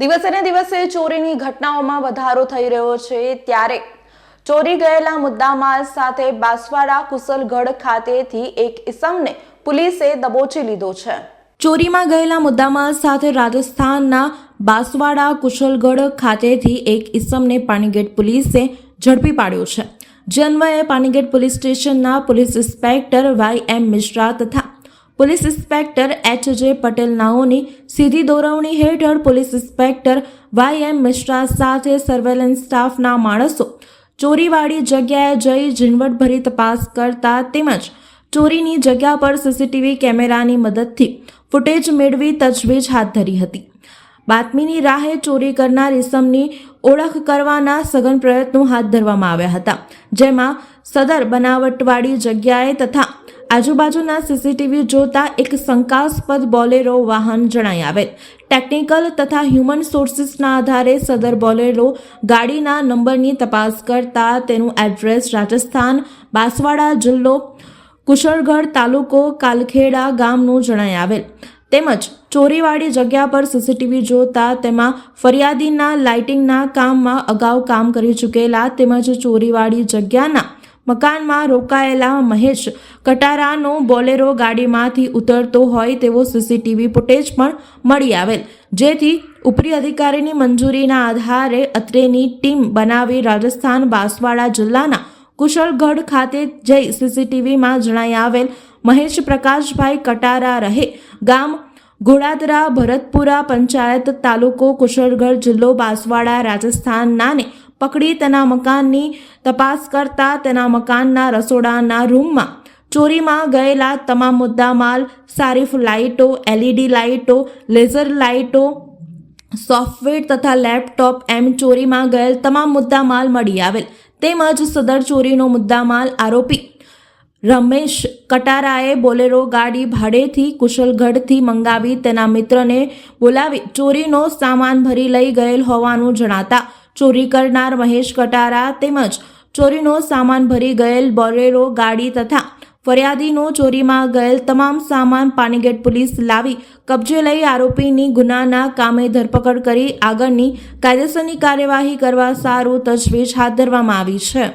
દિવસે દિવસે ચોરીની ઘટનાઓમાં વધારો થઈ રહ્યો છે. ત્યારે ચોરી ગયેલા મુદ્દામાલ સાથે બાંસવાડા કુશલગઢ ખાતેથી એક ઇસમને પોલીસે દબોચી લીધો છે. ચોરીમાં ગયેલા મુદ્દામાલ સાથે રાજસ્થાનના બાંસવાડા કુશલગઢ ખાતેથી એક ઇસમને પાણીગેટ પોલીસે ઝડપી પાડ્યો છે. જે અન્વયે પાણીગેટ પોલીસ સ્ટેશનના police inspector Y M Mishra તથા પોલીસ ઇન્સ્પેક્ટર એચ જે પટેલ નાઓની સીધી દોરવણી હેઠળ police inspector Y M Mishra સાથે સર્વેલન્સ સ્ટાફના માણસો ચોરીવાળી જગ્યાએ જઈ ઝીણવટભરી તપાસ કરતા તેમજ ચોરીની જગ્યા પર સીસીટીવી કેમેરાની મદદથી ફૂટેજ મેળવી તજવીજ હાથ ધરી હતી. બાતમીની રાહે ચોરી કરનાર ઇસમની ઓળખ કરવાના સઘન પ્રયત્નો હાથ ધરવામાં આવ્યા હતા, જેમાં સદર બનાવટવાળી જગ્યાએ તથા આજુબાજુના સીસીટીવી જોતા એક શંકાસ્પદ બોલેરો વાહન જણાઈ આવેલ. ટેકનિકલ તથા હ્યુમન સોર્સિસના આધારે સદર બોલેરો ગાડીના નંબરની તપાસ કરતા તેનું એડ્રેસ રાજસ્થાન, બાંસવાડા જિલ્લો, કુશળગઢ તાલુકો, કાલખેડા ગામનું જણાઈ આવેલ. તેમજ ચોરીવાળી જગ્યા પર સીસીટીવી જોતા તેમાં ફરિયાદીના લાઇટિંગના કામમાં અગાઉ કામ કરી ચૂકેલા તેમજ ચોરીવાળી જગ્યાના મકાનમાં રોકાયેલા મહેશ કટારાનો બોલેરો ગાડીમાંથી ઉતરતો હોય તેવો સીસીટીવી ફૂટેજ પણ મળી આવેલ. જેથી ઉપરી અધિકારીની મંજૂરીના આધારે અત્રેની ટીમ બનાવી રાજસ્થાન બાંસવાડા જિલ્લાના કુશળગઢ ખાતે જઈ સીસીટીવીમાં જણાઈ આવેલ, મહેશ પ્રકાશભાઈ કટારા રહે. ગામ ઘોડાદરા ભરતપુરા પંચાયત તાલુકો કુશળગઢ જિલ્લો બાંસવાડા રાજસ્થાનનાને પકડી તેના મકાનની તપાસ કરતા તેના મકાનના રસોડાના રૂમમાં ચોરીમાં ગયેલા તમામ મુદ્દામાલ, સારીફ લાઇટો એલઈડી લાઇટો, લેઝર લાઇટો, સોફ્ટવેર તથા લેપટોપ એમ ચોરીમાં ગયેલ તમામ મુદ્દામાલ મળી આવેલ. તેમજ સદર ચોરીનો મુદ્દામાલ આરોપી રમેશ કટારાએ બોલેરો ગાડી ભાડેથી કુશલગઢથી મંગાવી તેના મિત્રને બોલાવી ચોરીનો સામાન ભરી લઈ ગયેલ હોવાનું જણાતા ચોરી કરનાર મહેશ કટારા તેમજ ચોરીનો સામાન ભરી ગયેલ બોલેરો, ગાડી તથા ફરિયાદીનો ચોરીમાં ગયેલ તમામ સામાન પાણીગેટ પોલીસ લાવી કબજે લઈ આરોપીની ગુનાના કામે ધરપકડ કરી આગળની કાયદેસરની કાર્યવાહી કરવા સારું તજવીજ હાથ ધરવામાં આવી છે.